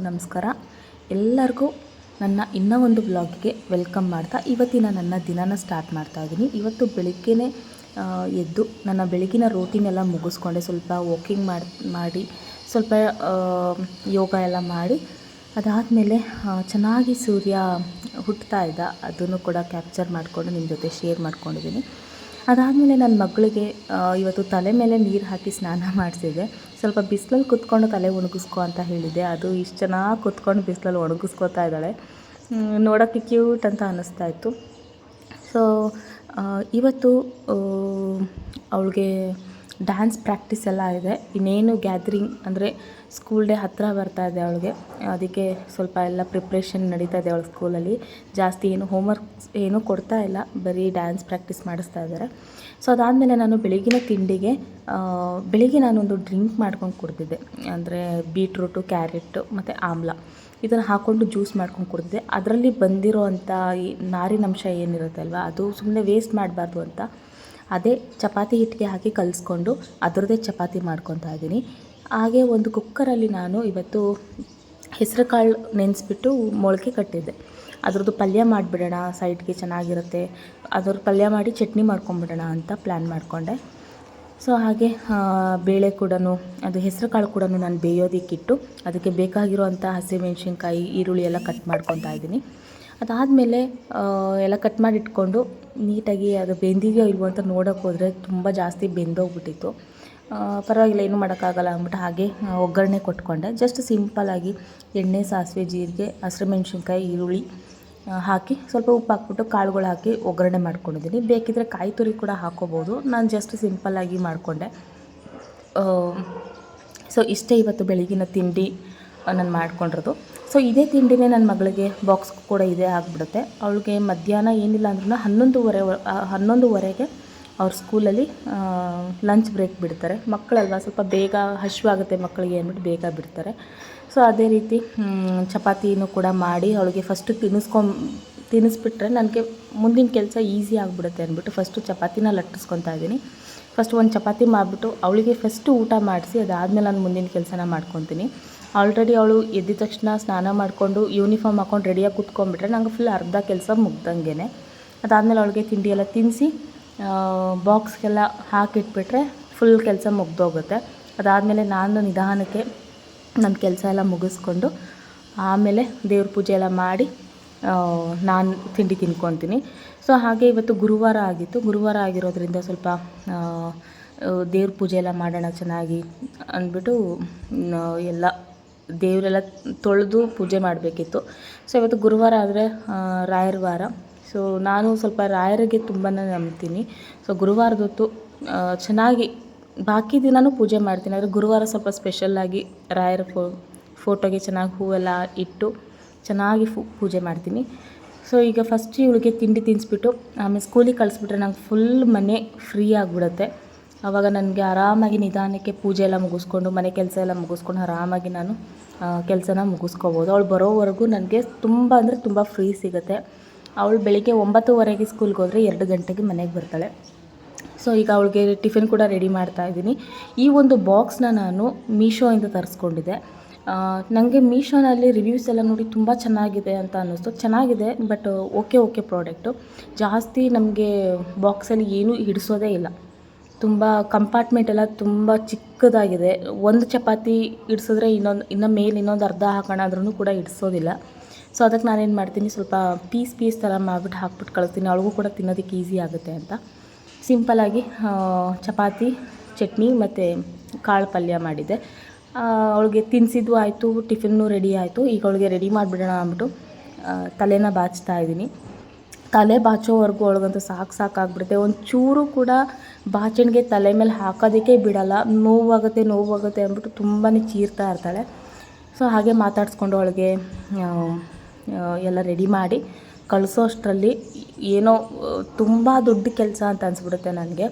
ಎಲ್ಲರಿಗೂ ನಮಸ್ಕಾರ. ಎಲ್ಲರಿಗೂ ನನ್ನ ಇನ್ನೂ ಒಂದು ಬ್ಲಾಗ್ಗೆ ವೆಲ್ಕಮ್ ಮಾಡ್ತಾ ಇವತ್ತಿನ ನನ್ನ ದಿನನ ಸ್ಟಾರ್ಟ್ ಮಾಡ್ತಾ ಇದ್ದೀನಿ ಇವತ್ತು ಬೆಳಿಗ್ಗೆನೇ ಎದ್ದು ನನ್ನ ಬೆಳಗಿನ ರೋಟೀನ್ ಎಲ್ಲ ಮುಗಿಸ್ಕೊಂಡೆ. ಸ್ವಲ್ಪ ವಾಕಿಂಗ್ ಮಾಡಿ ಸ್ವಲ್ಪ ಯೋಗ ಎಲ್ಲ ಮಾಡಿ, ಅದಾದಮೇಲೆ ಚೆನ್ನಾಗಿ ಸೂರ್ಯ ಹುಟ್ಟುತ್ತಾ ಇದ್ದ, ಅದನ್ನು ಕೂಡ ಕ್ಯಾಪ್ಚರ್ ಮಾಡಿಕೊಂಡು ನಿಮ್ಮ ಜೊತೆ ಶೇರ್ ಮಾಡ್ಕೊಂಡಿದ್ದೀನಿ ಅದಾದಮೇಲೆ ನನ್ನ ಮಗಳಿಗೆ ಇವತ್ತು ತಲೆ ಮೇಲೆ ನೀರು ಹಾಕಿ ಸ್ನಾನ ಮಾಡಿಸಿದೆ ಸ್ವಲ್ಪ ಬಿಸಿಲಲ್ಲಿ ಕುತ್ಕೊಂಡು ತಲೆ ಒಣಗಿಸ್ಕೊ ಅಂತ ಹೇಳಿದೆ ಅದು ಇಷ್ಟು ಚೆನ್ನಾಗಿ ಕುತ್ಕೊಂಡು ಬಿಸಿಲಲ್ಲಿ ಒಣಗಿಸ್ಕೊತಾ ಇದ್ದಾಳೆ. ನೋಡೋಕ್ಕೆ ಕ್ಯೂಟ್ ಅಂತ ಅನ್ನಿಸ್ತಾ ಇತ್ತು. ಸೊ ಇವತ್ತು ಅವಳಿಗೆ ಡ್ಯಾನ್ಸ್ ಪ್ರಾಕ್ಟೀಸ್ ಎಲ್ಲ ಇದೆ. ಇನ್ನೇನು ಗ್ಯಾದ್ರಿಂಗ್ ಅಂದರೆ ಸ್ಕೂಲ್ ಡೇ ಹತ್ತಿರ ಬರ್ತಾ ಇದೆ ಅವಳಿಗೆ. ಅದಕ್ಕೆ ಸ್ವಲ್ಪ ಎಲ್ಲ ಪ್ರಿಪ್ರೇಷನ್ ನಡೀತಾ ಇದೆ ಅವಳ ಸ್ಕೂಲಲ್ಲಿ ಜಾಸ್ತಿ ಏನು ಹೋಮ್ವರ್ಕ್ಸ್ ಏನೂ ಕೊಡ್ತಾ ಇಲ್ಲ. ಬರೀ ಡ್ಯಾನ್ಸ್ ಪ್ರಾಕ್ಟೀಸ್ ಮಾಡಿಸ್ತಾ ಇದ್ದಾರೆ. ಸೊ ಅದಾದಮೇಲೆ ನಾನು ಬೆಳಗಿನ ತಿಂಡಿಗೆ ಬೆಳಿಗ್ಗೆ ನಾನೊಂದು ಡ್ರಿಂಕ್ ಮಾಡ್ಕೊಂಡು ಕುಡ್ದಿದ್ದೆ. ಅಂದರೆ ಬೀಟ್ರೂಟು ಕ್ಯಾರೆಟು ಮತ್ತು ಆಮ್ಲ. ಇದನ್ನು ಹಾಕ್ಕೊಂಡು ಜ್ಯೂಸ್ ಮಾಡ್ಕೊಂಡು ಕುಡಿದಿದ್ದೆ. ಅದರಲ್ಲಿ ಬಂದಿರೋ ಅಂಥ ಈ ನಾರಿನಂಶ ಏನಿರುತ್ತಲ್ವ, ಅದು ಸುಮ್ಮನೆ ವೇಸ್ಟ್ ಮಾಡಬಾರ್ದು ಅಂತ ಅದೇ ಚಪಾತಿ ಹಿಟ್ಟಿಗೆ ಹಾಕಿ ಕಲಿಸ್ಕೊಂಡು ಅದರದ್ದೇ ಚಪಾತಿ ಮಾಡ್ಕೊತಾ ಇದ್ದೀನಿ. ಹಾಗೆ ಒಂದು ಕುಕ್ಕರಲ್ಲಿ ನಾನು ಇವತ್ತು ಹೆಸರು ಕಾಳು ನೆನೆಸ್ಬಿಟ್ಟು ಮೊಳಕೆ ಕಟ್ಟಿದ್ದೆ. ಅದರದ್ದು ಪಲ್ಯ ಮಾಡಿಬಿಡೋಣ, ಸೈಡ್ಗೆ ಚೆನ್ನಾಗಿರುತ್ತೆ, ಅದ್ರ ಪಲ್ಯ ಮಾಡಿ ಚಟ್ನಿ ಮಾಡ್ಕೊಂಬಿಡೋಣ ಅಂತ ಪ್ಲ್ಯಾನ್ ಮಾಡಿಕೊಂಡೆ. ಸೊ ಹಾಗೆ ಬೇಳೆ ಕೂಡ ಅದು ಹೆಸರು ಕಾಳು ಕೂಡ ನಾನು ಬೇಯೋದಕ್ಕಿಟ್ಟು, ಅದಕ್ಕೆ ಬೇಕಾಗಿರುವಂಥ ಹಸಿಮೆಣ್ಸಿನ್ಕಾಯಿ, ಈರುಳ್ಳಿ ಎಲ್ಲ ಕಟ್ ಮಾಡ್ಕೊತಾ ಇದ್ದೀನಿ. ಅದಾದಮೇಲೆ ಎಲ್ಲ ಕಟ್ ಮಾಡಿಟ್ಕೊಂಡು ನೀಟಾಗಿ ಅದು ಬೆಂದಿದೆಯೋ ಇಲ್ವೋ ಅಂತ ನೋಡೋಕೆ ಹೋದರೆ ತುಂಬ ಜಾಸ್ತಿ ಬೆಂದೋಗ್ಬಿಟ್ಟಿತ್ತು. ಪರವಾಗಿಲ್ಲ ಏನು ಮಾಡೋಕ್ಕಾಗಲ್ಲ ಅಂದ್ಬಿಟ್ಟು ಹಾಗೆ ಒಗ್ಗರಣೆ ಕೊಟ್ಕೊಂಡೆ. ಜಸ್ಟ್ ಸಿಂಪಲ್ಲಾಗಿ ಎಣ್ಣೆ ಸಾಸಿವೆ ಜೀರಿಗೆ ಹಸಿಮೆಣ್ಸಿನ್ಕಾಯಿ ಈರುಳ್ಳಿ ಆ, ಹಾಕಿ ಸ್ವಲ್ಪ ಉಪ್ಪು ಹಾಕ್ಬಿಟ್ಟು ಕಾಳುಗಳು ಹಾಕಿ ಒಗ್ಗರಣೆ ಮಾಡ್ಕೊಂಡಿದ್ದೀನಿ. ಬೇಕಿದ್ದರೆ ಕಾಯಿ ತುರಿ ಕೂಡ ಹಾಕೋಬೋದು. ನಾನು ಜಸ್ಟ್ ಸಿಂಪಲ್ಲಾಗಿ ಮಾಡಿಕೊಂಡೆ. ಸೊ ಇಷ್ಟೇ ಇವತ್ತು ಬೆಳಗಿನ ತಿಂಡಿ ನಾನು ಮಾಡ್ಕೊಂಡಿರೋದು. ಸೊ ಇದೇ ತಿಂಡಿನೇ ನನ್ನ ಮಗಳಿಗೆ ಬಾಕ್ಸ್ ಕೂಡ ಇದೇ ಆಗಿಬಿಡುತ್ತೆ. ಅವಳಿಗೆ ಮಧ್ಯಾಹ್ನ ಏನಿಲ್ಲ ಅಂದ್ರೂ ಹನ್ನೊಂದುವರೆ ಹನ್ನೊಂದುವರೆಗೆ ಅವ್ರ ಸ್ಕೂಲಲ್ಲಿ ಲಂಚ್ ಬ್ರೇಕ್ ಬಿಡ್ತಾರೆ. ಮಕ್ಕಳಲ್ವ, ಸ್ವಲ್ಪ ಬೇಗ ಹಸಿವಾಗುತ್ತೆ ಮಕ್ಕಳಿಗೆ ಅಂದ್ಬಿಟ್ಟು ಬೇಗ ಬಿಡ್ತಾರೆ. ಸೊ ಅದೇ ರೀತಿ ಚಪಾತಿನೂ ಕೂಡ ಮಾಡಿ ಅವಳಿಗೆ ಫಸ್ಟು ತಿನ್ನಿಸ್ಕೊಂಡ್ ತಿನ್ನಿಸ್ಬಿಟ್ರೆ ನನಗೆ ಮುಂದಿನ ಕೆಲಸ ಈಸಿ ಆಗಿಬಿಡುತ್ತೆ ಅಂದ್ಬಿಟ್ಟು ಫಸ್ಟು ಚಪಾತಿನ ಲಟ್ಟಿಸ್ಕೊತಾ ಇದ್ದೀನಿ. ಫಸ್ಟ್ ಒಂದು ಚಪಾತಿ ಮಾಡಿಬಿಟ್ಟು ಅವಳಿಗೆ ಫಸ್ಟು ಊಟ ಮಾಡಿಸಿ ಅದಾದಮೇಲೆ ನಾನು ಮುಂದಿನ ಕೆಲಸನ ಮಾಡ್ಕೊತೀನಿ. ಆಲ್ರೆಡಿ ಅವಳು ಎದ್ದಿದ ತಕ್ಷಣ ಸ್ನಾನ ಮಾಡಿಕೊಂಡು ಯೂನಿಫಾರ್ಮ್ ಹಾಕ್ಕೊಂಡು ರೆಡಿಯಾಗಿ ಕುತ್ಕೊಂಡ್ಬಿಟ್ರೆ ನಂಗೆ ಫುಲ್ ಅರ್ಧ ಕೆಲಸ ಮುಗ್ದಂಗೆ ಅದಾದಮೇಲೆ ಅವಳಿಗೆ ತಿಂಡಿ ಎಲ್ಲ ತಿನ್ನಿಸಿ ಬಾಕ್ಸ್ಗೆಲ್ಲ ಹಾಕಿಟ್ಬಿಟ್ರೆ ಫುಲ್ ಕೆಲಸ ಮುಗ್ದೋಗುತ್ತೆ. ಅದಾದಮೇಲೆ ನಾನು ನಿಧಾನಕ್ಕೆ ನನ್ನ ಕೆಲಸ ಎಲ್ಲ ಮುಗಿಸ್ಕೊಂಡು ಆಮೇಲೆ ದೇವ್ರ ಪೂಜೆ ಎಲ್ಲ ಮಾಡಿ ನಾನು ತಿಂಡಿ ತಿನ್ಕೊತೀನಿ. ಸೊ ಹಾಗೆ ಇವತ್ತು ಗುರುವಾರ ಆಗಿತ್ತು. ಗುರುವಾರ ಆಗಿರೋದ್ರಿಂದ ಸ್ವಲ್ಪ ದೇವ್ರ ಪೂಜೆ ಎಲ್ಲ ಮಾಡೋಣ ಚೆನ್ನಾಗಿ ಅಂದ್ಬಿಟ್ಟು ಎಲ್ಲ ದೇವರೆಲ್ಲ ತೊಳೆದು ಪೂಜೆ ಮಾಡಬೇಕಿತ್ತು. ಸೊ ಇವತ್ತು ಗುರುವಾರ ಆದರೆ ರಾಯರ ವಾರ. ಸೊ ನಾನು ಸ್ವಲ್ಪ ರಾಯರಿಗೆ ತುಂಬಾ ನಂಬ್ತೀನಿ. ಸೊ ಗುರುವಾರದೊತ್ತು ಚೆನ್ನಾಗಿ ಬಾಕಿ ದಿನವೂ ಪೂಜೆ ಮಾಡ್ತೀನಿ. ಆದರೆ ಗುರುವಾರ ಸ್ವಲ್ಪ ಸ್ಪೆಷಲ್ಲಾಗಿ ರಾಯರ ಫೋ ಫೋಟೋಗೆ ಚೆನ್ನಾಗಿ ಹೂವೆಲ್ಲ ಇಟ್ಟು ಚೆನ್ನಾಗಿ ಫು, ಪೂಜೆ ಮಾಡ್ತೀನಿ. ಸೊ ಈಗ ಫಸ್ಟ್ ಇವಳಿಗೆ ತಿಂಡಿ ತಿನ್ನಿಸ್ಬಿಟ್ಟು ಆಮೇಲೆ ಸ್ಕೂಲಿಗೆ ಕಳಿಸ್ಬಿಟ್ರೆ ನಂಗೆ ಫುಲ್ ಮನೆ ಫ್ರೀ ಆಗಿಬಿಡುತ್ತೆ. ಆವಾಗ ನನಗೆ ಆರಾಮಾಗಿ ನಿಧಾನಕ್ಕೆ ಪೂಜೆ ಎಲ್ಲ ಮುಗಿಸ್ಕೊಂಡು, ಮನೆ ಕೆಲಸ ಎಲ್ಲ ಮುಗಿಸ್ಕೊಂಡು ಆರಾಮಾಗಿ ನಾನು ಕೆಲಸನ ಮುಗಿಸ್ಕೋಬೋದು. ಅವಳು ಬರೋವರೆಗೂ ನನಗೆ ತುಂಬ ಅಂದರೆ ತುಂಬ ಫ್ರೀ ಸಿಗುತ್ತೆ. ಅವಳು ಬೆಳಿಗ್ಗೆ ಒಂಬತ್ತುವರೆಗೆ ಸ್ಕೂಲ್ಗೆ ಹೋದರೆ ಎರಡು ಗಂಟೆಗೆ ಮನೆಗೆ ಬರ್ತಾಳೆ. ಸೊ ಈಗ ಅವಳಿಗೆ ಟಿಫಿನ್ ಕೂಡ ರೆಡಿ ಮಾಡ್ತಾ ಇದ್ದೀನಿ. ಈ ಒಂದು ಬಾಕ್ಸ್ನ ನಾನು ಮೀಶೋಯಿಂದ ತರಿಸ್ಕೊಂಡಿದ್ದೆ. ನನಗೆ ಮೀಶೋನಲ್ಲಿ ರಿವ್ಯೂಸ್ ಎಲ್ಲ ನೋಡಿ ತುಂಬ ಚೆನ್ನಾಗಿದೆ ಅಂತ ಅನ್ನಿಸ್ತು. ಚೆನ್ನಾಗಿದೆ ಬಟ್ ಓಕೆ ಓಕೆ ಪ್ರಾಡಕ್ಟು ಜಾಸ್ತಿ ನಮಗೆ ಬಾಕ್ಸಲ್ಲಿ ಏನೂ ಹಿಡಿಸೋದೇ ಇಲ್ಲ. ತುಂಬ ಕಂಪಾರ್ಟ್ಮೆಂಟ್ ಎಲ್ಲ ತುಂಬ ಚಿಕ್ಕದಾಗಿದೆ. ಒಂದು ಚಪಾತಿ ಇಡ್ಸಿದ್ರೆ ಇನ್ನೊಂದು, ಇನ್ನು ಮೇಲೆ ಇನ್ನೊಂದು ಅರ್ಧ ಹಾಕೋಣ ಅಂದ್ರೂ ಕೂಡ ಇಡಿಸೋದಿಲ್ಲ. ಸೊ ಅದಕ್ಕೆ ನಾನೇನು ಮಾಡ್ತೀನಿ, ಸ್ವಲ್ಪ ಪೀಸ್ ಪೀಸ್ ಥರ ಮಾಡಿಬಿಟ್ಟು ಹಾಕ್ಬಿಟ್ಟು ಕಳಿಸ್ತೀನಿ. ಅವಳಿಗೂ ಕೂಡ ತಿನ್ನೋದಕ್ಕೆ ಈಸಿ ಆಗುತ್ತೆ ಅಂತ. ಸಿಂಪಲಾಗಿ ಚಪಾತಿ, ಚಟ್ನಿ ಮತ್ತು ಕಾಳು ಪಲ್ಯ ಮಾಡಿದ್ದೆ. ಅವಳಿಗೆ ತಿನ್ನಿಸಿದ್ದು ಆಯಿತು, ಟಿಫಿನ್ನು ರೆಡಿ ಆಯಿತು. ಈಗ ಅವಳಿಗೆ ರೆಡಿ ಮಾಡಿಬಿಡೋಣ ಅಂದ್ಬಿಟ್ಟು ತಲೆನ ಬಾಚ್ತಾ ಇದ್ದೀನಿ. ತಲೆ ಬಾಚೋವರೆಗೂ ಅವಳಿಗಂತೂ ಸಾಕು ಸಾಕಾಗ್ಬಿಡುತ್ತೆ ಒಂದು ಚೂರು ಕೂಡ ಬಾಚಣಿಗೆ ತಲೆ ಮೇಲೆ ಹಾಕೋದಕ್ಕೆ ಬಿಡಲ್ಲ. ನೋವಾಗುತ್ತೆ ನೋವಾಗುತ್ತೆ ಅಂದ್ಬಿಟ್ಟು ತುಂಬಾ ಚೀರ್ತಾ ಇರ್ತಾಳೆ. ಸೊ ಹಾಗೆ ಮಾತಾಡಿಸ್ಕೊಂಡು ಅವಳಿಗೆ ಎಲ್ಲ ರೆಡಿ ಮಾಡಿ ಕಳಿಸೋ ಅಷ್ಟರಲ್ಲಿ ಏನೋ ತುಂಬ ದೊಡ್ಡ ಕೆಲಸ ಅಂತ ಅನಿಸ್ಬಿಡುತ್ತೆ ನನಗೆ.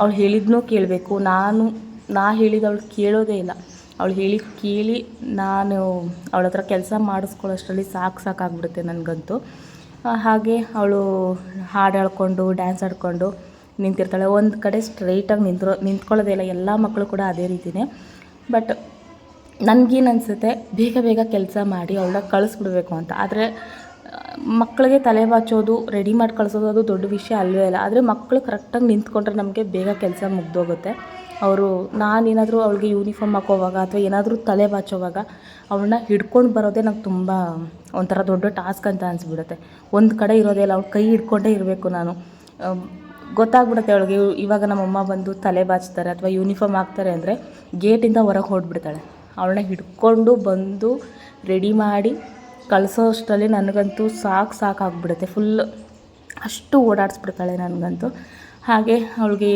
ಅವಳು ಹೇಳಿದ್ನೂ ಕೇಳಬೇಕು. ನಾನು, ನಾ ಹೇಳಿದ ಅವಳು ಕೇಳೋದೇ ಇಲ್ಲ. ಅವಳು ಹೇಳಿ ಕೇಳಿ ನಾನು ಅವಳ ಹತ್ರ ಕೆಲಸ ಮಾಡಿಸ್ಕೊಳ್ಳೋಷ್ಟರಲ್ಲಿ ಸಾಕು ಸಾಕಾಗ್ಬಿಡುತ್ತೆ ನನಗಂತೂ. ಹಾಗೆ ಅವಳು ಹಾಡು ಹೇಳ್ಕೊಂಡು ಡ್ಯಾನ್ಸ್ ಆಡ್ಕೊಂಡು ನಿಂತಿರ್ತಾಳೆ. ಒಂದು ಕಡೆ ಸ್ಟ್ರೈಟಾಗಿ ನಿಂತ್ರೋ, ನಿಂತ್ಕೊಳ್ಳೋದೇ ಇಲ್ಲ. ಎಲ್ಲ ಮಕ್ಕಳು ಕೂಡ ಅದೇ ರೀತಿಯೇ ಬಟ್ ನನಗೇನು ಅನಿಸುತ್ತೆ, ಬೇಗ ಬೇಗ ಕೆಲಸ ಮಾಡಿ ಅವಳನ್ನ ಕಳಿಸ್ಬಿಡ್ಬೇಕು ಅಂತ. ಆದರೆ ಮಕ್ಕಳಿಗೆ ತಲೆ ಬಾಚೋದು ರೆಡಿ ಮಾಡಿ ಕಳಿಸೋದು ಅದು ದೊಡ್ಡ ವಿಷಯ ಅಲ್ಲವೇ ಅಲ್ಲ. ಆದರೆ ಮಕ್ಕಳು ಕರೆಕ್ಟಾಗಿ ನಿಂತ್ಕೊಂಡ್ರೆ ನಮಗೆ ಬೇಗ ಕೆಲಸ ಮುಗ್ದೋಗುತ್ತೆ. ಅವರು, ನಾನೇನಾದರೂ ಅವಳಿಗೆ ಯೂನಿಫಾರ್ಮ್ ಹಾಕೋವಾಗ ಅಥವಾ ಏನಾದರೂ ತಲೆ ಬಾಚೋವಾಗ ಅವಳನ್ನ ಹಿಡ್ಕೊಂಡು ಬರೋದೇ ನಂಗೆ ತುಂಬ ಒಂಥರ ದೊಡ್ಡ ಟಾಸ್ಕ್ ಅಂತ ಅನಿಸ್ಬಿಡುತ್ತೆ. ಒಂದು ಕಡೆ ಇರೋದೇ ಇಲ್ಲ. ಅವ್ಳ ಕೈ ಹಿಡ್ಕೊಂಡೇ ಇರಬೇಕು ನಾನು. ಗೊತ್ತಾಗ್ಬಿಡುತ್ತೆ ಅವಳಿಗೆ. ಇವಾಗ ನಮ್ಮಮ್ಮ ಬಂದು ತಲೆ ಬಾಚ್ತಾರೆ ಅಥವಾ ಯೂನಿಫಾರ್ಮ್ ಹಾಕ್ತಾರೆ ಅಂದರೆ ಗೇಟಿಂದ ಹೊರಗೆ ಹೊರಡ್ಬಿಡ್ತಾಳೆ ಅವಳನ್ನ ಹಿಡ್ಕೊಂಡು ಬಂದು ರೆಡಿ ಮಾಡಿ ಕಳಿಸೋ ಅಷ್ಟರಲ್ಲಿ ನನಗಂತೂ ಸಾಕು ಸಾಕಾಗ್ಬಿಡುತ್ತೆ ಫುಲ್ ಅಷ್ಟು ಓಡಾಡಿಸ್ಬಿಡ್ತಾಳೆ ನನಗಂತೂ. ಹಾಗೆ ಅವಳಿಗೆ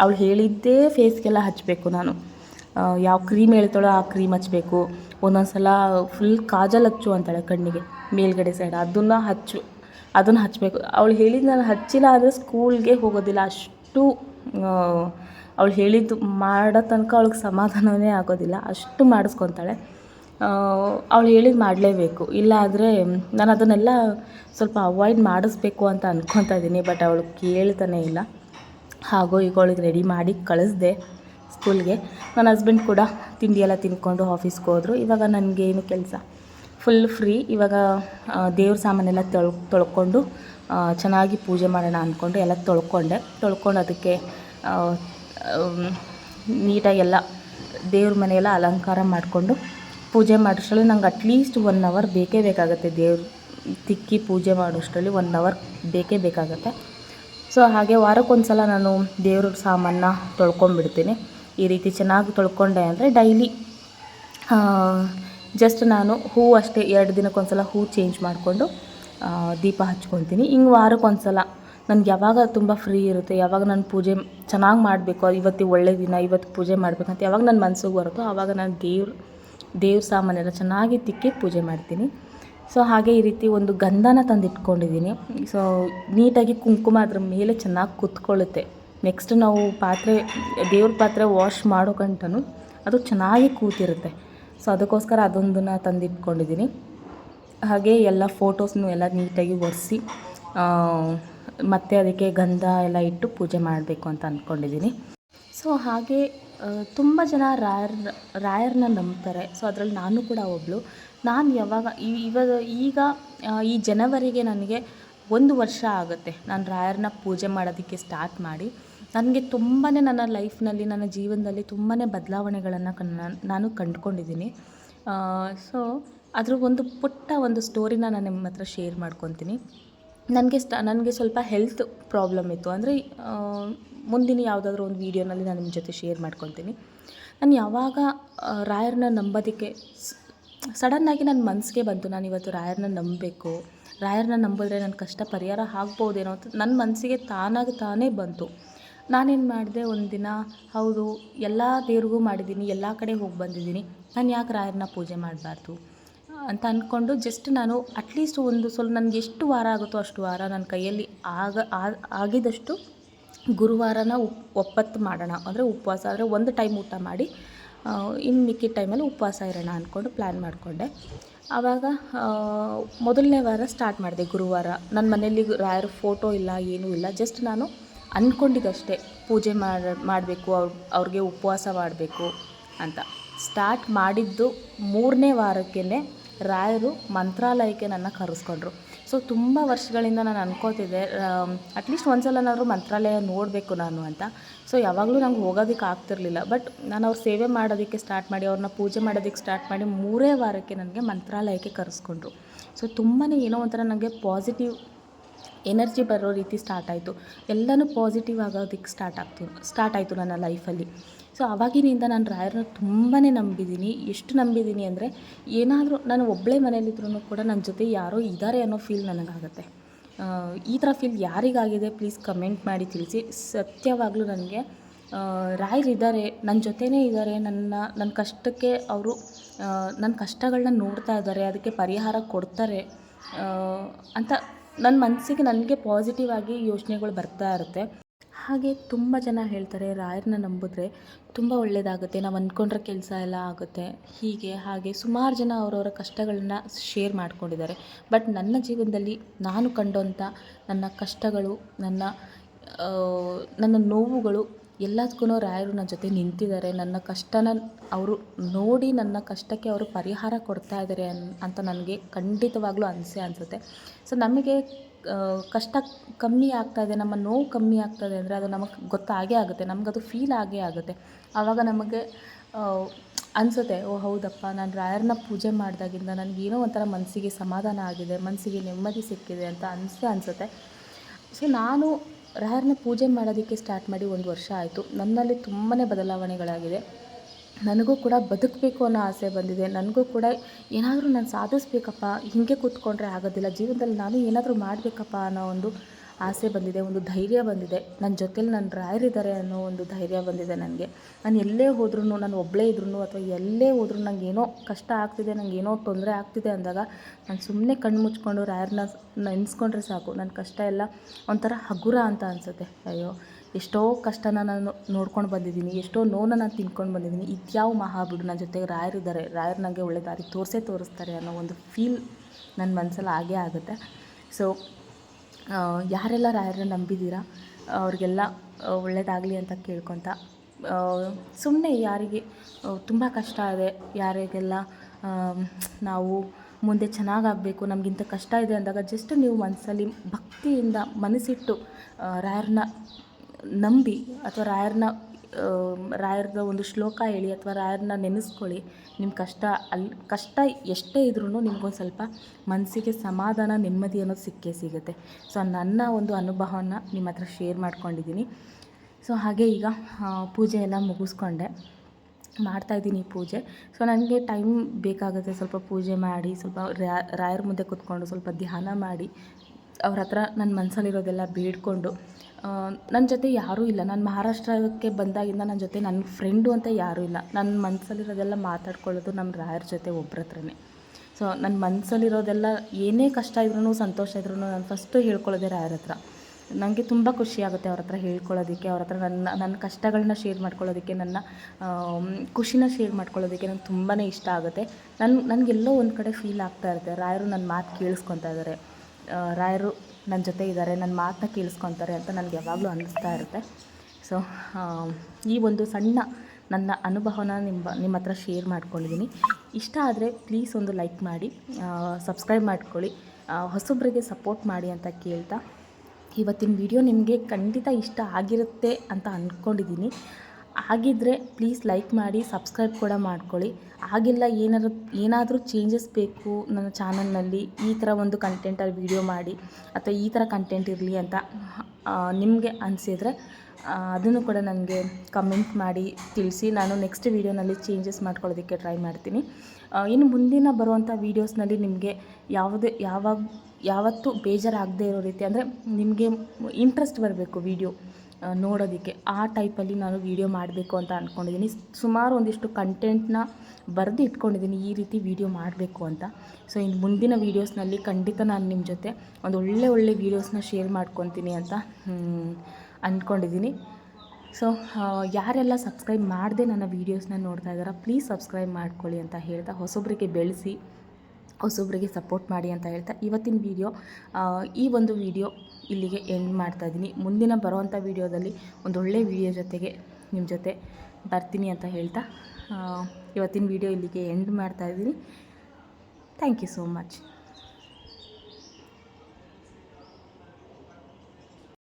ಅವಳು ಹೇಳಿದ್ದೇ ಫೇಸ್ಗೆಲ್ಲ ಹಚ್ಚಬೇಕು ನಾನು. ಯಾವ ಕ್ರೀಮ್ ಹೇಳ್ತಾಳೋ ಆ ಕ್ರೀಮ್ ಹಚ್ಚಬೇಕು ಒಂದೊಂದು ಸಲ ಫುಲ್ ಕಾಜಲ್ ಹಚ್ಚು ಅಂತಾಳೆ ಕಣ್ಣಿಗೆ, ಮೇಲ್ಗಡೆ ಸೈಡ್ ಅದನ್ನು ಹಚ್ಚು. ಅದನ್ನು ಹಚ್ಚಬೇಕು ಅವಳು ಹೇಳಿದ್ದು ನಾನು ಹಚ್ಚಿಲ್ಲ ಅಂದರೆ ಸ್ಕೂಲ್ಗೆ ಹೋಗೋದಿಲ್ಲ. ಅಷ್ಟು ಅವಳು ಹೇಳಿದ್ದು ಮಾಡೋ ತನಕ ಅವಳಿಗೆ ಸಮಾಧಾನವೇ ಆಗೋದಿಲ್ಲ. ಅಷ್ಟು ಮಾಡಿಸ್ಕೊತಾಳೆ. ಅವಳು ಹೇಳಿದ್ದು ಮಾಡಲೇಬೇಕು. ಇಲ್ಲ ಆದರೆ ನಾನು ಅದನ್ನೆಲ್ಲ ಸ್ವಲ್ಪ ಅವಾಯ್ಡ್ ಮಾಡಿಸ್ಬೇಕು ಅಂತ ಅಂದ್ಕೊತಾ ಇದ್ದೀನಿ, ಬಟ್ ಅವಳು ಕೇಳ್ತಾನೆ ಇಲ್ಲ. ಹಾಗೋ ಈಗ ಅವಳಿಗೆ ರೆಡಿ ಮಾಡಿ ಕಳಿಸ್ದೆ ಸ್ಕೂಲ್ಗೆ. ನನ್ನ ಹಸ್ಬೆಂಡ್ ಕೂಡ ತಿಂಡಿ ಎಲ್ಲ ತಿನ್ಕೊಂಡು ಆಫೀಸ್ಗೆ ಹೋದರು. ಇವಾಗ ನನಗೇನು ಕೆಲಸ ಫುಲ್ ಫ್ರೀ ಇವಾಗ ದೇವ್ರ ಸಾಮಾನೆಲ್ಲ ತೊಳ್, ತೊಳ್ಕೊಂಡು ಚೆನ್ನಾಗಿ ಪೂಜೆ ಮಾಡೋಣ ಅಂದ್ಕೊಂಡು ಎಲ್ಲ ತೊಳ್ಕೊಂಡೆ. ತೊಳ್ಕೊಂಡು ಅದಕ್ಕೆ ನೀಟಾಗಿ ಎಲ್ಲ ದೇವ್ರ ಮನೆಯೆಲ್ಲ ಅಲಂಕಾರ ಮಾಡಿಕೊಂಡು ಪೂಜೆ ಮಾಡೋಷ್ಟರಲ್ಲಿ ನಂಗೆ ಅಟ್ಲೀಸ್ಟ್ ಒನ್ ಅವರ್ ಬೇಕೇ ಬೇಕಾಗುತ್ತೆ. ದೇವ್ರ ತಿಕ್ಕಿ ಪೂಜೆ ಮಾಡೋಷ್ಟರಲ್ಲಿ ಒನ್ ಅವರ್ ಬೇಕೇ ಬೇಕಾಗುತ್ತೆ. ಸೊ, ಹಾಗೆ ವಾರಕ್ಕೊಂದು ಸಲ ನಾನು ದೇವ್ರ ಸಾಮಾನ ತೊಳ್ಕೊಂಡ್ಬಿಡ್ತೀನಿ. ಈ ರೀತಿ ಚೆನ್ನಾಗಿ ತೊಳ್ಕೊಂಡೆ ಅಂದರೆ ಡೈಲಿ ಜಸ್ಟ್ ನಾನು ಹೂ ಅಷ್ಟೇ ಎರಡು ದಿನಕ್ಕೊಂದ್ಸಲ ಹೂ ಚೇಂಜ್ ಮಾಡಿಕೊಂಡು ದೀಪ ಹಚ್ಕೊತೀನಿ ಹಿಂಗೆ ವಾರಕ್ಕೊಂದ್ಸಲ ನನಗೆ ಯಾವಾಗ ತುಂಬ ಫ್ರೀ ಇರುತ್ತೆ, ಯಾವಾಗ ನಾನು ಪೂಜೆ ಚೆನ್ನಾಗಿ ಮಾಡಬೇಕು, ಇವತ್ತು ಒಳ್ಳೆ ದಿನ, ಇವತ್ತು ಪೂಜೆ ಮಾಡಬೇಕಂತ ಯಾವಾಗ ನನ್ನ ಮನಸ್ಸಿಗೆ ಬರುತ್ತೋ ಆವಾಗ ನಾನು ದೇವ್ರ ದೇವ್ರ ಸಾಮಾನೆಲ್ಲ ಚೆನ್ನಾಗಿ ತಿಕ್ಕಿ ಪೂಜೆ ಮಾಡ್ತೀನಿ. ಸೊ ಹಾಗೆ ಈ ರೀತಿ ಒಂದು ಗಂಧನ ತಂದಿಟ್ಕೊಂಡಿದ್ದೀನಿ. ಸೊ ನೀಟಾಗಿ ಕುಂಕುಮ ಅದ್ರ ಮೇಲೆ ಚೆನ್ನಾಗಿ ಕೂತ್ಕೊಳ್ಳುತ್ತೆ. ನೆಕ್ಸ್ಟ್ ನಾವು ಪಾತ್ರೆ, ದೇವ್ರ ಪಾತ್ರೆ ವಾಶ್ ಮಾಡೋ ಗಂಟನು ಅದು ಚೆನ್ನಾಗಿ ಕೂತಿರುತ್ತೆ. ಸೊ ಅದಕ್ಕೋಸ್ಕರ ಅದೊಂದನ್ನು ತಂದಿಟ್ಕೊಂಡಿದ್ದೀನಿ. ಹಾಗೆ ಎಲ್ಲ ಫೋಟೋಸ್ನು ಎಲ್ಲ ನೀಟಾಗಿ ಒರೆಸಿ ಮತ್ತೆ ಅದಕ್ಕೆ ಗಂಧ ಎಲ್ಲ ಇಟ್ಟು ಪೂಜೆ ಮಾಡಬೇಕು ಅಂತ ಅಂದ್ಕೊಂಡಿದ್ದೀನಿ. ಸೊ ಹಾಗೆ ತುಂಬ ಜನ ರಾಯರ್, ರಾಯರನ್ನ ನಂಬ್ತಾರೆ. ಸೊ ಅದರಲ್ಲಿ ನಾನು ಕೂಡ ಒಬ್ಬಳು ನಾನು ಯಾವಾಗ ಇವಾಗ, ಈಗ ಈ ಜನವರಿಗೆ ನನಗೆ ಒಂದು ವರ್ಷ ಆಗುತ್ತೆ. ನಾನು ರಾಯರನ್ನ ಪೂಜೆ ಮಾಡೋದಕ್ಕೆ ಸ್ಟಾರ್ಟ್ ಮಾಡಿ. ನನಗೆ ತುಂಬಾ ನನ್ನ ಲೈಫ್ನಲ್ಲಿ, ನನ್ನ ಜೀವನದಲ್ಲಿ ತುಂಬಾ ಬದಲಾವಣೆಗಳನ್ನು ನಾನು ಕಂಡುಕೊಂಡಿದ್ದೀನಿ. ಸೊ, ಅದ್ರ ಒಂದು ಪುಟ್ಟ ಒಂದು ಸ್ಟೋರಿನ ನಾನು ನಿಮ್ಮ ಹತ್ರ ಶೇರ್ ಮಾಡ್ಕೊತೀನಿ. ನನಗೆ ಸ್ಟ ನನಗೆ ಸ್ವಲ್ಪ ಹೆಲ್ತ್ ಪ್ರಾಬ್ಲಮ್ ಇತ್ತು. ಅಂದರೆ ಮುಂದಿನ ಯಾವುದಾದ್ರೂ ಒಂದು ವೀಡಿಯೋನಲ್ಲಿ ನಾನು ನಿಮ್ಮ ಜೊತೆ ಶೇರ್ ಮಾಡ್ಕೊತೀನಿ. ನಾನು ಯಾವಾಗ ರಾಯರನ್ನ ನಂಬೋದಕ್ಕೆ ಸಡನ್ನಾಗಿ ನನ್ನ ಮನಸ್ಸಿಗೆ ಬಂತು. ನಾನು ಇವತ್ತು ರಾಯರನ್ನ ನಂಬಬೇಕು. ರಾಯರನ್ನ ನಂಬಿದ್ರೆ ನನ್ನ ಕಷ್ಟ ಪರಿಹಾರ ಆಗ್ಬೋದೇನೋ ಅಂತ ನನ್ನ ಮನಸ್ಸಿಗೆ ತಾನಾಗಿ ತಾನೇ ಬಂತು. ನಾನೇನು ಮಾಡಿದೆ ದಿನ, ಹೌದು, ಎಲ್ಲ ದೇವ್ರಿಗೂ ಮಾಡಿದ್ದೀನಿ ಎಲ್ಲ ಕಡೆ ಹೋಗಿ ಬಂದಿದ್ದೀನಿ ನಾನು ಯಾಕೆ ರಾಯರನ್ನ ಪೂಜೆ ಮಾಡಬಾರ್ದು? ಅಂತ ಅಂದ್ಕೊಂಡು ಜಸ್ಟ್ ನಾನು ಅಟ್ಲೀಸ್ಟ್ ಒಂದು ಸ್ವಲ್ಪ ನನಗೆ ಎಷ್ಟು ವಾರ ಆಗುತ್ತೋ ಅಷ್ಟು ವಾರ ನನ್ನ ಕೈಯಲ್ಲಿ ಆಗ ಆಗಿದಷ್ಟು ಗುರುವಾರನ ಉಪ್, ಒಪ್ಪತ್ತು ಮಾಡೋಣ. ಅಂದರೆ ಉಪವಾಸ, ಅಂದರೆ ಒಂದು ಟೈಮ್ ಊಟ ಮಾಡಿ ಇನ್ನು ಮಿಕ್ಕಿದ ಟೈಮಲ್ಲಿ ಉಪವಾಸ ಇರೋಣ ಅಂದ್ಕೊಂಡು ಪ್ಲ್ಯಾನ್ ಮಾಡಿಕೊಂಡೆ. ಆವಾಗ ಮೊದಲನೇ ವಾರ ಸ್ಟಾರ್ಟ್ ಮಾಡಿದೆ ಗುರುವಾರ. ನನ್ನ ಮನೇಲಿ ರಾಯರ ಫೋಟೋ ಇಲ್ಲ, ಏನೂ ಇಲ್ಲ ಜಸ್ಟ್ ನಾನು ಅಂದ್ಕೊಂಡಿದ್ದಷ್ಟೇ. ಪೂಜೆ ಮಾಡಿ, ಮಾಡಬೇಕು, ಅವ್ರ, ಅವ್ರಿಗೆ ಉಪವಾಸ ಮಾಡಬೇಕು ಅಂತ. ಸ್ಟಾರ್ಟ್ ಮಾಡಿದ್ದು ಮೂರನೇ ವಾರಕ್ಕೇ ರಾಯರು ಮಂತ್ರಾಲಯಕ್ಕೆ ನನ್ನ ಕರೆಸ್ಕೊಂಡ್ರು. ಸೊ ತುಂಬ ವರ್ಷಗಳಿಂದ ನಾನು ಅನ್ಕೋತಿದ್ದೆ ಅಟ್ಲೀಸ್ಟ್ ನಾನು ಮಂತ್ರಾಲಯ ನೋಡಬೇಕು ನಾನು ಅಂತ. ಸೊ ಯಾವಾಗಲೂ ನಂಗೆ ಹೋಗೋದಕ್ಕೆ ಆಗ್ತಿರ್ಲಿಲ್ಲ. ಬಟ್ ನಾನು ಅವ್ರ ಸೇವೆ ಮಾಡೋದಕ್ಕೆ ಸ್ಟಾರ್ಟ್ ಮಾಡಿ ಅವ್ರನ್ನ ಪೂಜೆ ಮಾಡೋದಕ್ಕೆ ಸ್ಟಾರ್ಟ್ ಮಾಡಿ ಮೂರೇ ವಾರಕ್ಕೆ ನನಗೆ ಮಂತ್ರಾಲಯಕ್ಕೆ ಕರೆಸ್ಕೊಂಡ್ರು. ಸೊ ತುಂಬಾ ಏನೋ ಒಂಥರ ನನಗೆ ಪಾಸಿಟಿವ್ ಎನರ್ಜಿ ಬರೋ ರೀತಿ ಸ್ಟಾರ್ಟ್ ಆಯಿತು. ಎಲ್ಲನೂ ಪಾಸಿಟಿವ್ ಆಗೋದಕ್ಕೆ ಸ್ಟಾರ್ಟ್ ಆಗ್ತು, ಸ್ಟಾರ್ಟ್ ಆಯಿತು ನನ್ನ ಲೈಫಲ್ಲಿ ಸೊ ಅವಾಗಿನಿಂದ ನಾನು ರಾಯರನ್ನ ತುಂಬಾ ನಂಬಿದ್ದೀನಿ ಎಷ್ಟು ನಂಬಿದ್ದೀನಿ ಅಂದರೆ, ಏನಾದರೂ ನಾನು ಒಬ್ಬಳೇ ಮನೇಲಿದ್ರೂ ಕೂಡ ನನ್ನ ಜೊತೆ ಯಾರೋ ಇದ್ದಾರೆ ಅನ್ನೋ ಫೀಲ್ ನನಗಾಗುತ್ತೆ. ಈ ಥರ ಫೀಲ್ ಯಾರಿಗಾಗಿದೆ ಪ್ಲೀಸ್ ಕಮೆಂಟ್ ಮಾಡಿ ತಿಳಿಸಿ. ಸತ್ಯವಾಗಲೂ ನನಗೆ ರಾಯರಿದ್ದಾರೆ ನನ್ನ ಜೊತೆನೇ ಇದ್ದಾರೆ ನನ್ನ ನನ್ನ ಕಷ್ಟಕ್ಕೆ ಅವರು ನನ್ನ ಕಷ್ಟಗಳನ್ನ ನೋಡ್ತಾ ಇದ್ದಾರೆ ಅದಕ್ಕೆ ಪರಿಹಾರ ಕೊಡ್ತಾರೆ ಅಂತ ನನ್ನ ಮನಸ್ಸಿಗೆ ನನಗೆ ಪಾಸಿಟಿವ್ ಆಗಿ ಯೋಚನೆಗಳು ಬರ್ತಾ ಇರುತ್ತೆ. ಹಾಗೆ ತುಂಬ ಜನ ಹೇಳ್ತಾರೆ, ರಾಯರನ್ನ ನಂಬಿದ್ರೆ ತುಂಬ ಒಳ್ಳೆಯದಾಗುತ್ತೆ ನಾವು ಅಂದ್ಕೊಂಡ್ರೆ ಕೆಲಸ ಎಲ್ಲ ಆಗುತ್ತೆ. ಹೀಗೆ, ಹಾಗೆ ಸುಮಾರು ಜನ ಅವರವರ ಕಷ್ಟಗಳನ್ನ ಶೇರ್ ಮಾಡ್ಕೊಂಡಿದ್ದಾರೆ. ಬಟ್ ನನ್ನ ಜೀವನದಲ್ಲಿ ನಾನು ಕಂಡಂಥ ನನ್ನ ಕಷ್ಟಗಳು, ನನ್ನ ನನ್ನ ನೋವುಗಳು ಎಲ್ಲದಕ್ಕೂ ರಾಯರು ನನ್ನ ಜೊತೆ ನಿಂತಿದ್ದಾರೆ. ನನ್ನ ಕಷ್ಟನ ಅವರು ನೋಡಿ ನನ್ನ ಕಷ್ಟಕ್ಕೆ ಅವರು ಪರಿಹಾರ ಕೊಡ್ತಾ ಇದ್ದಾರೆ ಅನ್, ಅಂತ ನನಗೆ ಖಂಡಿತವಾಗ್ಲೂ ಅನಿಸೇ ಅನಿಸುತ್ತೆ. ಸೊ ನಮಗೆ ಕಷ್ಟ ಕಮ್ಮಿ ಆಗ್ತಾಯಿದೆ ನಮ್ಮ ನೋವು ಕಮ್ಮಿ ಆಗ್ತದೆ ಅಂದರೆ ಅದು ನಮಗೆ ಗೊತ್ತಾಗೇ ಆಗುತ್ತೆ. ನಮಗದು ಫೀಲ್ ಆಗೇ ಆಗುತ್ತೆ. ಆವಾಗ ನಮಗೆ ಅನಿಸುತ್ತೆ, ಓ ಹೌದಪ್ಪ, ನಾನು ರಾಯರನ್ನ ಪೂಜೆ ಮಾಡಿದಾಗಿಂದ ನನಗೇನೋ ಒಂಥರ ಮನಸ್ಸಿಗೆ ಸಮಾಧಾನ ಆಗಿದೆ ಮನಸ್ಸಿಗೆ ನೆಮ್ಮದಿ ಸಿಕ್ಕಿದೆ ಅಂತ ಅನಿಸೇ ಅನಿಸುತ್ತೆ. ಸೊ ನಾನು ರಾಯರನ್ನ ಪೂಜೆ ಮಾಡೋದಕ್ಕೆ ಸ್ಟಾರ್ಟ್ ಮಾಡಿ ಒಂದು ವರ್ಷ ಆಯಿತು. ನನ್ನಲ್ಲಿ ತುಂಬಾ ಬದಲಾವಣೆಗಳಾಗಿದೆ. ನನಗೂ ಕೂಡ ಬದುಕಬೇಕು ಅನ್ನೋ ಆಸೆ ಬಂದಿದೆ. ನನಗೂ ಕೂಡ ಏನಾದರೂ ನಾನು ಸಾಧಿಸ್ಬೇಕಪ್ಪ, ಹೀಗೆ ಕೂತ್ಕೊಂಡ್ರೆ ಆಗೋದಿಲ್ಲ. ಜೀವನದಲ್ಲಿ ನಾನು ಏನಾದರೂ ಮಾಡಬೇಕಪ್ಪ ಅನ್ನೋ ಒಂದು ಆಸೆ ಬಂದಿದೆ, ಒಂದು ಧೈರ್ಯ ಬಂದಿದೆ. ನನ್ನ ಜೊತೇಲಿ ನನ್ನ ರಾಯರಿದ್ದಾರೆ ಅನ್ನೋ ಒಂದು ಧೈರ್ಯ ಬಂದಿದೆ ನನಗೆ. ನಾನು ಎಲ್ಲೇ ಹೋದ್ರೂ ನಾನು ಒಬ್ಬಳೇ ಇದ್ರೂ ಅಥವಾ ಎಲ್ಲೇ ಹೋದ್ರೂ ನಂಗೆ ಏನೋ ಕಷ್ಟ ಆಗ್ತಿದೆ, ನಂಗೆ ಏನೋ ತೊಂದರೆ ಆಗ್ತಿದೆ ಅಂದಾಗ ನಾನು ಸುಮ್ಮನೆ ಕಣ್ಣು ಮುಚ್ಕೊಂಡು ರಾಯರನ್ನ ನೆನೆಸ್ಕೊಂಡ್ರೆ ಸಾಕು. ನನ್ನ ಕಷ್ಟ ಎಲ್ಲ ಒಂಥರ ಹಗುರ ಅಂತ ಅನಿಸುತ್ತೆ. ಅಯ್ಯೋ, ಎಷ್ಟೋ ಕಷ್ಟನ ನಾನು ನೋಡ್ಕೊಂಡು ಬಂದಿದ್ದೀನಿ, ಎಷ್ಟೋ ನೋವನ್ನ ನಾನು ತಿನ್ಕೊಂಡು ಬಂದಿದ್ದೀನಿ. ಇದ್ಯಾವ ಮಹಾಬಿಡು ನನ್ನ ಜೊತೆಗೆ ರಾಯರಿದ್ದಾರೆ ರಾಯರ್ ನನಗೆ ಒಳ್ಳೆ ದಾರಿ ತೋರಿಸೇ ತೋರಿಸ್ತಾರೆ ಅನ್ನೋ ಒಂದು ಫೀಲ್ ನನ್ನ ಮನಸ್ಸಲ್ಲಿ ಆಗೇ ಆಗುತ್ತೆ. ಸೊ ಯಾರೆಲ್ಲ ರಾಯರನ್ನ ನಂಬಿದ್ದೀರಾ ಅವ್ರಿಗೆಲ್ಲ ಒಳ್ಳೆಯದಾಗಲಿ ಅಂತ ಕೇಳ್ಕೊತ. ಸುಮ್ಮನೆ ಯಾರಿಗೆ ತುಂಬ ಕಷ್ಟ ಇದೆ. ಯಾರಿಗೆಲ್ಲ ನಾವು ಮುಂದೆ ಚೆನ್ನಾಗಾಗಬೇಕು, ನಮಗಿಂತ ಕಷ್ಟ ಇದೆ ಅಂದಾಗ ಜಸ್ಟ್ ನೀವು ಮನಸ್ಸಲ್ಲಿ ಭಕ್ತಿಯಿಂದ ಮನಸ್ಸಿಟ್ಟು ರಾಯರನ್ನ ನಂಬಿ ಅಥವಾ ರಾಯರನ್ನ ರಾಯರದ ಒಂದು ಶ್ಲೋಕ ಹೇಳಿ ಅಥವಾ ರಾಯರನ್ನ ನೆನೆಸ್ಕೊಳ್ಳಿ. ನಿಮ್ಮ ಕಷ್ಟ ಅಲ್ಲಿ ಕಷ್ಟ ಎಷ್ಟೇ ಇದ್ರೂ ನಿಮ್ಗೊಂದು ಸ್ವಲ್ಪ ಮನಸ್ಸಿಗೆ ಸಮಾಧಾನ, ನೆಮ್ಮದಿ ಅನ್ನೋದು ಸಿಕ್ಕೇ ಸಿಗುತ್ತೆ. ಸೊ, ನನ್ನ ಒಂದು ಅನುಭವನ ನಿಮ್ಮ ಹತ್ರ ಶೇರ್ ಮಾಡ್ಕೊಂಡಿದ್ದೀನಿ ಸೊ, ಹಾಗೆ ಈಗ ಪೂಜೆ ಎಲ್ಲ ಮುಗಿಸ್ಕೊಂಡೆ. ಮಾಡ್ತಾಯಿದ್ದೀನಿ ಪೂಜೆ. ಸೊ ನನಗೆ ಟೈಮ್ ಬೇಕಾಗುತ್ತೆ ಸ್ವಲ್ಪ ಪೂಜೆ ಮಾಡಿ, ಸ್ವಲ್ಪ ರಾಯರ ಮುಂದೆ ಕೂತ್ಕೊಂಡು ಸ್ವಲ್ಪ ಧ್ಯಾನ ಮಾಡಿ, ಅವ್ರ ಹತ್ರ ನನ್ನ ಮನಸ್ಸಲ್ಲಿರೋದೆಲ್ಲ ಬೇಡ್ಕೊಂಡು ನನ್ನ ಜೊತೆ ಯಾರೂ ಇಲ್ಲ. ನಾನು ಮಹಾರಾಷ್ಟ್ರಕ್ಕೆ ಬಂದಾಗಿಂದ ನನ್ನ ಜೊತೆ ನನ್ನ ಫ್ರೆಂಡು ಅಂತ ಯಾರೂ ಇಲ್ಲ. ನನ್ನ ಮನಸ್ಸಲ್ಲಿರೋದೆಲ್ಲ ಮಾತಾಡ್ಕೊಳ್ಳೋದು ನಮ್ಮ ರಾಯರ ಜೊತೆ ಒಬ್ಬರ ಹತ್ರನೇ. ಸೊ ನನ್ನ ಮನಸ್ಸಲ್ಲಿರೋದೆಲ್ಲ ಏನೇ ಕಷ್ಟ ಇದ್ರೂ ಸಂತೋಷ ಇದ್ರೂ ನಾನು ಫಸ್ಟು ಹೇಳ್ಕೊಳ್ಳೋದೇ ರಾಯರ ಹತ್ರ. ನನಗೆ ತುಂಬ ಖುಷಿ ಆಗುತ್ತೆ ಅವ್ರ ಹತ್ರ ಹೇಳ್ಕೊಳ್ಳೋದಕ್ಕೆ, ಅವ್ರ ಹತ್ರ ನನ್ನ ನನ್ನ ಕಷ್ಟಗಳನ್ನ ಶೇರ್ ಮಾಡ್ಕೊಳ್ಳೋದಕ್ಕೆ, ನನ್ನ ಖುಷಿನ ಶೇರ್ ಮಾಡ್ಕೊಳ್ಳೋದಕ್ಕೆ ನಂಗೆ ತುಂಬಾ ಇಷ್ಟ ಆಗುತ್ತೆ. ನನ್ನ ನನಗೆಲ್ಲೋ ಒಂದು ಕಡೆ ಫೀಲ್ ಆಗ್ತಾ ಇರುತ್ತೆ. ರಾಯರು ನನ್ನ ಮಾತು ಕೇಳಿಸ್ಕೊತಾ ಇದ್ದಾರೆ ರಾಯರು ನನ್ನ ಜೊತೆ ಇದ್ದಾರೆ, ನನ್ನ ಮಾತನ್ನ ಕೇಳಿಸ್ಕೊತಾರೆ ಅಂತ ನನಗೆ ಯಾವಾಗಲೂ ಅನ್ನಿಸ್ತಾ ಇರುತ್ತೆ. ಸೊ ಈ ಒಂದು ಸಣ್ಣ ನನ್ನ ಅನುಭವನ ನಿಮ್ಮ ನಿಮ್ಮ ಹತ್ರ ಶೇರ್ ಮಾಡ್ಕೊಂಡಿದ್ದೀನಿ ಇಷ್ಟ ಆದರೆ ಪ್ಲೀಸ್ ಒಂದು ಲೈಕ್ ಮಾಡಿ ಸಬ್ಸ್ಕ್ರೈಬ್ ಮಾಡ್ಕೊಳ್ಳಿ ಹೊಸೊಬ್ಬರಿಗೆ ಸಪೋರ್ಟ್ ಮಾಡಿ ಅಂತ ಕೇಳ್ತಾ. ಇವತ್ತಿನ ವಿಡಿಯೋ ನಿಮಗೆ ಖಂಡಿತ ಇಷ್ಟ ಆಗಿರುತ್ತೆ ಅಂತ ಅಂದ್ಕೊಂಡಿದ್ದೀನಿ ಆಗಿದ್ದರೆ ಪ್ಲೀಸ್ ಲೈಕ್ ಮಾಡಿ ಸಬ್ಸ್ಕ್ರೈಬ್ ಕೂಡ ಮಾಡ್ಕೊಳ್ಳಿ. ಆಗಿಲ್ಲ ಏನಾದ್ರು ಏನಾದರೂ ಚೇಂಜಸ್ ಬೇಕು ನನ್ನ ಚಾನಲ್ನಲ್ಲಿ ಈ ಥರ ಒಂದು ಕಂಟೆಂಟಲ್ಲಿ ವೀಡಿಯೋ ಮಾಡಿ, ಅಥವಾ ಈ ಥರ ಕಂಟೆಂಟ್ ಇರಲಿ ಅಂತ ನಿಮಗೆ ಅನಿಸಿದರೆ ಅದನ್ನು ಕೂಡ ನನಗೆ ಕಮೆಂಟ್ ಮಾಡಿ, ತಿಳಿಸಿ. ನಾನು ನೆಕ್ಸ್ಟ್ ವೀಡಿಯೋನಲ್ಲಿ ಚೇಂಜಸ್ ಮಾಡ್ಕೊಳ್ಳೋದಕ್ಕೆ ಟ್ರೈ ಮಾಡ್ತೀನಿ. ಇನ್ನು ಮುಂದಿನ ಬರುವಂಥ ವೀಡಿಯೋಸ್ನಲ್ಲಿ ನಿಮಗೆ ಯಾವುದೇ, ಯಾವಾಗ, ಯಾವತ್ತೂ ಬೇಜಾರಾಗದೇ ಇರೋ ರೀತಿ ಅಂದರೆ ನಿಮಗೆ ಇಂಟ್ರೆಸ್ಟ್ ಬರಬೇಕು ವೀಡಿಯೋ ನೋಡೋದಕ್ಕೆ ಆ ಟೈಪಲ್ಲಿ ನಾನು ವೀಡಿಯೋ ಮಾಡಬೇಕು ಅಂತ ಅಂದ್ಕೊಂಡಿದ್ದೀನಿ ಸುಮಾರು ಒಂದಿಷ್ಟು ಕಂಟೆಂಟ್ನ ಬರೆದು ಇಟ್ಕೊಂಡಿದ್ದೀನಿ ಈ ರೀತಿ ವೀಡಿಯೋ ಮಾಡಬೇಕು ಅಂತ. ಸೊ, ಇನ್ನು ಮುಂದಿನ ವೀಡಿಯೋಸ್ನಲ್ಲಿ ಖಂಡಿತ ನಾನು ನಿಮ್ಮ ಜೊತೆ ಒಂದು ಒಳ್ಳೆ ಒಳ್ಳೆ ವೀಡಿಯೋಸ್ನ ಶೇರ್ ಮಾಡ್ಕೊತೀನಿ ಅಂತ ಅಂದ್ಕೊಂಡಿದ್ದೀನಿ ಸೊ ಯಾರೆಲ್ಲ ಸಬ್ಸ್ಕ್ರೈಬ್ ಮಾಡದೆ ನನ್ನ ವೀಡಿಯೋಸ್ನ ನೋಡ್ತಾ ಇದ್ದಾರಾ, ಪ್ಲೀಸ್ ಸಬ್ಸ್ಕ್ರೈಬ್ ಮಾಡ್ಕೊಳ್ಳಿ ಅಂತ ಹೇಳ್ತಾ ಹೊಸೊಬ್ಬರಿಗೆ ಬೆಳೆಸಿ. ಹೊಸೊಬ್ಬರಿಗೆ ಸಪೋರ್ಟ್ ಮಾಡಿ ಅಂತ ಹೇಳ್ತಾ ಇವತ್ತಿನ ವೀಡಿಯೋ ಈ ಒಂದು ವಿಡಿಯೋ ಇಲ್ಲಿಗೆ ಎಂಡ್ ಮಾಡ್ತಾ ಇದ್ದೀನಿ. ಮುಂದಿನ ಬರುವಂಥ ವೀಡಿಯೋದಲ್ಲಿ ಒಂದು ಒಳ್ಳೆ ವೀಡಿಯೋ ಜೊತೆಗೆ ನಿಮ್ಮ ಜೊತೆ ಬರ್ತೀನಿ ಅಂತ ಹೇಳ್ತಾ ಇವತ್ತಿನ ವೀಡಿಯೋ ಇಲ್ಲಿಗೆ ಎಂಡ್ ಮಾಡ್ತಾ ಇದ್ದೀನಿ. Thank you so much